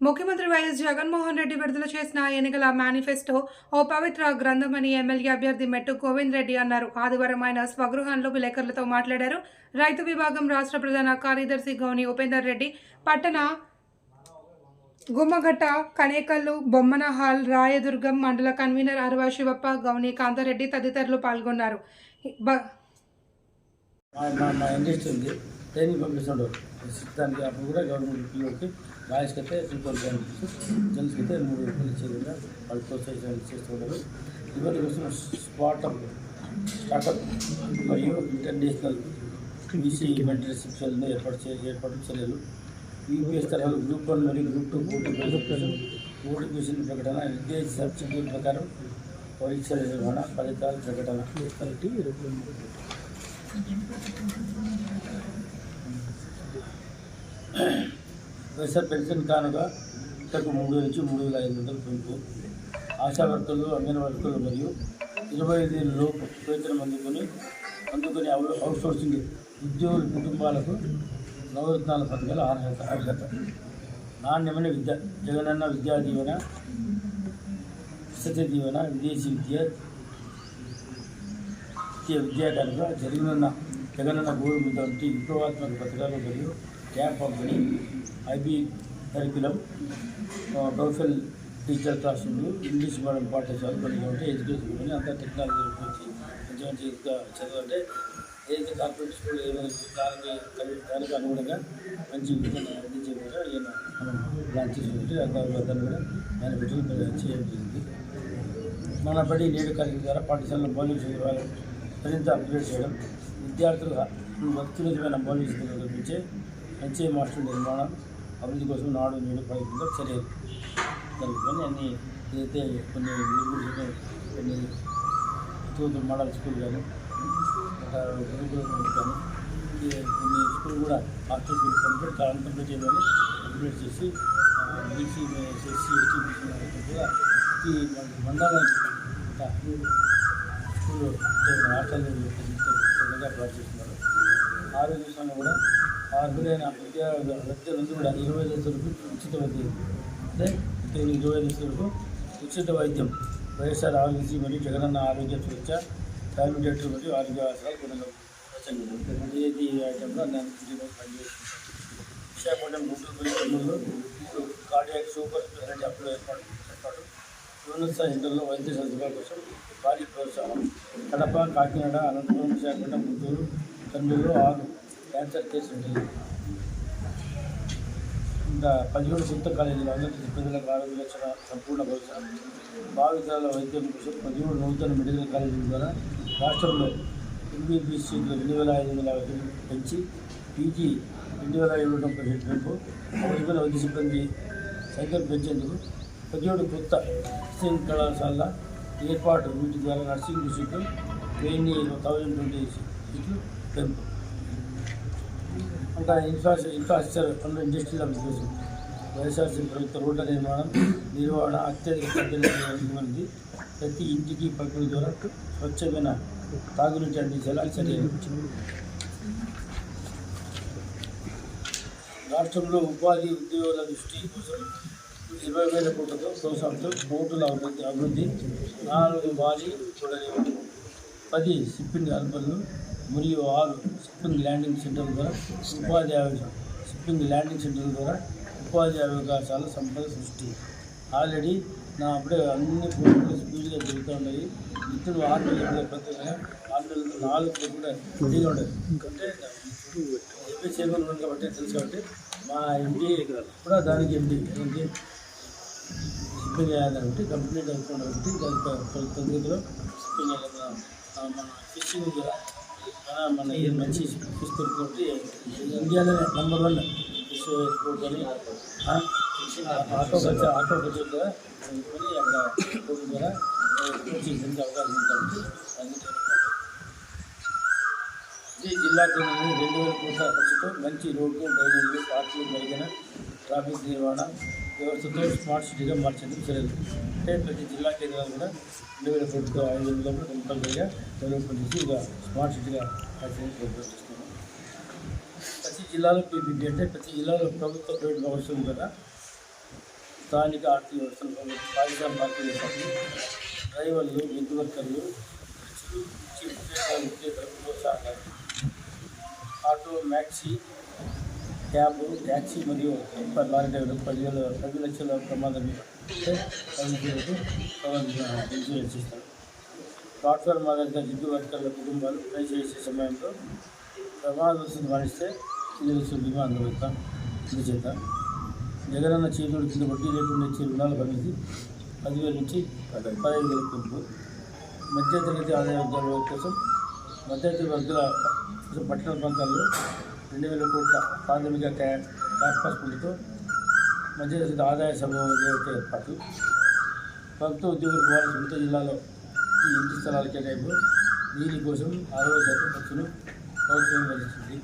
ముఖ్యమంత్రి వైఎస్ జగన్మోహన్ రెడ్డి విడుదల చేసిన ఎన్నికల మేనిఫెస్టో ఓ పవిత్ర గ్రంథమని ఎమ్మెల్యే అభ్యర్థి మెట్టు గోవింద్ రెడ్డి అన్నారు. ఆదివారం ఆయన స్వగృహంలో విలేకరులతో మాట్లాడారు. రైతు విభాగం రాష్ట్ర ప్రధాన కార్యదర్శి గౌని ఉపేందర్ రెడ్డి పట్టణ గుమ్మఘట్ట కనేకల్లు బొమ్మనహాల్ రాయదుర్గం మండల కన్వీనర్ అరవ శివప్ప గౌని కాంతారెడ్డి తదితరులు పాల్గొన్నారు. ట్రైనింగ్ పంపిస్తుంటారు దానికి అప్పుడు కూడా గవర్నమెంట్ పిల్లలకి బాయ్స్కి అయితే సూపర్ జెంట్స్కి అయితే మూడు రూపాయలు ఇచ్చేది వాళ్ళు ప్రోత్సహించాలి చేస్తుంటారు ఇవన్నీ వస్తున్న స్పాటప్ స్టార్టప్ మరియు ఇంటర్నేషనల్ ఈసీ మెంటర్షిప్స్లను ఏర్పాటు చే ఏర్పాటు చర్యలు యూపీఎస్ తరహాలో గ్రూప్ వన్ మరియు గ్రూప్ టూ పోటీ పరీక్షలు నోటిఫికేషన్ ప్రకటన విద్యా సబ్సిడీ ప్రకారం పరీక్షల నిర్వహణ ఫలితాల ప్రకటన. వైఎస్ఆర్ పెన్షన్ కానుక ఇంతకు మూడు నుంచి మూడు వేల ఐదు వందల పెంపు ఆశా వర్కర్లు అంగన్వాడీ వర్కర్లు మరియు ఇరవై ఐదు లోపు వేతనం అందుకొని అందుకొని అవ- అవుట్ సోర్సింగ్ ఉద్యోగుల కుటుంబాలకు నవరత్నాల పథకాల అర్హత అర్హత. నాణ్యమైన విద్య జగనన్న విద్యా దీవెన వసతి దీవెన విదేశీ విద్య విద్యా విద్యా కనుక జగనన్న జగనన్న గోరు వంటి విప్లవాత్మక పథకాలు మరియు క్యాంప్ పంపిణీ ఐబీ కరికులం ప్రొఫెల్ టీచర్ క్లాస్ రూమ్లు ఇంగ్లీష్ మీడియం పాఠశాలలు కొన్ని ఉంటే ఎడ్యుకేషన్ కానీ అంతా టెక్నాలజీ గురించి మంచి మంచిగా చదవంటే ఏదైతే కార్పొరేట్ స్కూల్ ఏదైనా దానికి దానికి అనుగుణంగా మంచి విద్యను అందించే కూడా ఈయన మనం ప్లాన్ చేసుకుంటే దాన్ని కూడా ఆయన బిడ్డలు చేయడం జరిగింది మన బడి నేడు కలిగిన ద్వారా పాఠశాలలో మౌలిక సదుపాయాలు మరింత అప్గ్రేడ్ చేయడం విద్యార్థుల వ్యక్తిగతమైన మౌలిక సదుపాయాలు కల్పించే మాస్టర్ నిర్మాణం అభివృద్ధి కోసం నాడు నేడు ప్రయత్నంలో చర్యలు జరుగుతుంది అన్ని ఏదైతే కొన్ని కొన్ని తూతు మోడల్ స్కూల్ కానీ కానీ కొన్ని స్కూల్ కూడా మాస్టర్ స్కూల్ కంప్లీట్ కంప్లీట్ చేయమని కంప్లీట్ చేసి బీసీ ఎస్సీ ఎస్టీ బీసీ కూడా ఈ మండలానికి స్కూల్ హాస్టల్ ఉండగా ప్రార్థిస్తున్నారు ఆరోగ్య సంఘం కూడా అర్హులైన విద్యా విద్యార్థులందరూ కూడా ఇరవై లక్షలకు ఉచిత వైద్యం అంటే కేవలం ఇరవై లక్షలకు ఉచిత వైద్యం. వైఎస్ఆర్ ఆరోగ్యశ్రీ మరియు జగనన్న ఆరోగ్య సురక్ష ఫ్యామిలీ డాక్టర్ మరియు ఆరోగ్య అవసరాలు కొన్ని ఏది ఐటెంలో నేను పనిచేస్తున్నాను విశాఖపట్నం గుంటూరు తొమ్మిదిలో కార్డియాక్ సూపర్ స్పెషాలిటీ అప్పుడు ఏర్పాటు ఏర్పాటు ఉన్నత సెంటర్లో వైద్య సదుపాయాల కోసం భారీ ప్రోత్సాహం. కడప కాకినాడ అనంతపురం విశాఖపట్నం గుంటూరు కర్నూలు ఆరు క్యాన్సర్ కేసు ఇంకా పదిహేడు సొంత కాలేజీలో అందరికీ సిబ్బందులకు ఆరోగ్య రక్షణ సంపూర్ణ భరోసా భావితరాల వైద్యం కోసం పదిహేడు నూతన మెడికల్ కాలేజీల ద్వారా రాష్ట్రంలో ఎంబీబీఎస్ సీట్లు రెండు వేల ఐదు వందల యాభై పెంచి పీజీ రెండు వేల ఏడు వందల పదిహేడు పెంపు అవసరమైన వైద్య సిబ్బంది సైకిల్ పెంచేందుకు పదిహేడు కొత్త నర్సింగ్ కళాశాల ఏర్పాటు వీటి ద్వారా నర్సింగ్ సీట్లు వెయ్యి థౌజండ్ ట్వంటీ సీట్లు పెంపు. ఇంకా ఇన్ఫ్రాస్ట్రక్చర్ ఇన్ఫ్రాస్ట్రక్చర్ పనులు ఇండస్ట్రియల్ అప్లికేషన్ వైఎస్ఆర్సీ ప్రభుత్వ రోడ్ల నిర్మాణం నిర్వహణ అత్యధిక ప్రాధాన్యత ప్రతి ఇంటికి ప్రకృతి ద్వారా స్వచ్ఛమైన తాగునీటి అందించేలా చర్యలు రాష్ట్రంలో ఉపాధి ఉద్యోగుల దృష్టి కోసం ఇరవై వేల కోట్లతో ప్రోత్సాహంతో పోర్టుల అభివృద్ధి అభివృద్ధి నాలుగు వారి చూడలేవు పది షిప్పింగ్ హార్బర్లు మరియు ఆరు షిప్పింగ్ ల్యాండింగ్ సెంటర్ల ద్వారా ఉపాధి అవకాశం షిప్పింగ్ ల్యాండింగ్ సెంటర్ల ద్వారా ఉపాధి అవకాశాల సంపద సృష్టి. ఆల్రెడీ నా అప్పుడే అన్ని పోర్టులు స్పీడ్గా జరుగుతూ ఉన్నాయి. ఇతరులు ఆరు నెలలు ప్రత్యేకంగా. ఆరు నెలలు నాలుగు కూడా ఫ్రీగా ఉండదు ఎందుకంటే ఎంపీ చైర్మన్ ఉన్నాను కాబట్టి తెలుసు కాబట్టి మా ఎంపీ కూడా దానికి ఎంపీ ఏంటి షిప్పింగ్ కాబట్టి కంప్లీట్ అవుతుంది కాబట్టి దాని తొమ్మిదిలో షిప్పింగ్ చేయాలి. మన ఫిషింగ్ కూడా మన ఇది మంచి ఫిష్ దొరుకుతుంది ఇండియాలో నెంబర్ వన్ ఫిష్ ఎక్స్పోర్ట్ అని ఆటో కల్చర్ ఆటో కల్చర్ కూడా కొని అక్కడ పోటీ ద్వారా ఎక్స్పోర్ట్ చేసేందుకు అవకాశం ఉంటుంది అందుకే జిల్లా కేంద్రంలో రెండు వేల కోట్ల ఖర్చుతో మంచి రోడ్లు డ్రైనేజీలు పార్కులు మెరుగైన ట్రాఫిక్ నిర్వహణ వ్యవస్థతో స్మార్ట్ సిటీగా మార్చేందుకు చర్యలు అంటే ప్రతి జిల్లా కేంద్రాలు కూడా రెండు వేల కోట్లతో ఐదు వందల కంపల్సరీగా డెవలప్మెంట్ చేసి ఇక స్మార్ట్ సిటీగా మార్చేందుకు చేస్తున్నాం ప్రతి జిల్లాలో పీపీపీ అంటే ప్రతి జిల్లాలో ప్రభుత్వ ప్రైవేట్ వ్యవస్థ ఉంది కదా. స్థానిక ఆర్థిక వ్యవస్థలు పారిశ్రామిక వ్యవస్థలు డ్రైవర్లు విద్యుత్ వర్కర్లు ఆటో మ్యాక్సీ క్యాబ్ ట్యాక్సీ మరియు టిప్పర్ లారీ డ్రైవర్లకు పదివేల పది లక్షల ప్రమాదం ఇన్సూరెన్స్ ఇస్తారు ప్లాట్ఫామ్ ఆధారిత జిడ్డు వర్కర్ల కుటుంబాలు ప్లే చేసే సమయంలో ప్రమాదం మరణిస్తే ఇది బీమా అందబడతాం అందుచేత జగనన్న చేతుడు కింద వడ్డీ లేకుండా ఇచ్చే రుణాల పరిమితి పదివేల నుంచి పదహైదు వేల పెంపు. మధ్యతరగతి ఆదాయ వర్గాల కోసం మధ్యతరగతి వర్గాల పట్టణ ప్రాంతాల్లో రెండు వేల కోట్ల ప్రాథమిక క్యా క్యాపస్ పులితో మధ్యతరగతి ఆదాయ సమూహం ఏర్పాటు. ప్రభుత్వ ఉద్యోగులకు వారి సొంత జిల్లాలో ఈ ఇంటి స్థలాల కేటాయింపు దీనికోసం అరవై శాతం ఖర్చును ప్రభుత్వం భరిస్తుంది.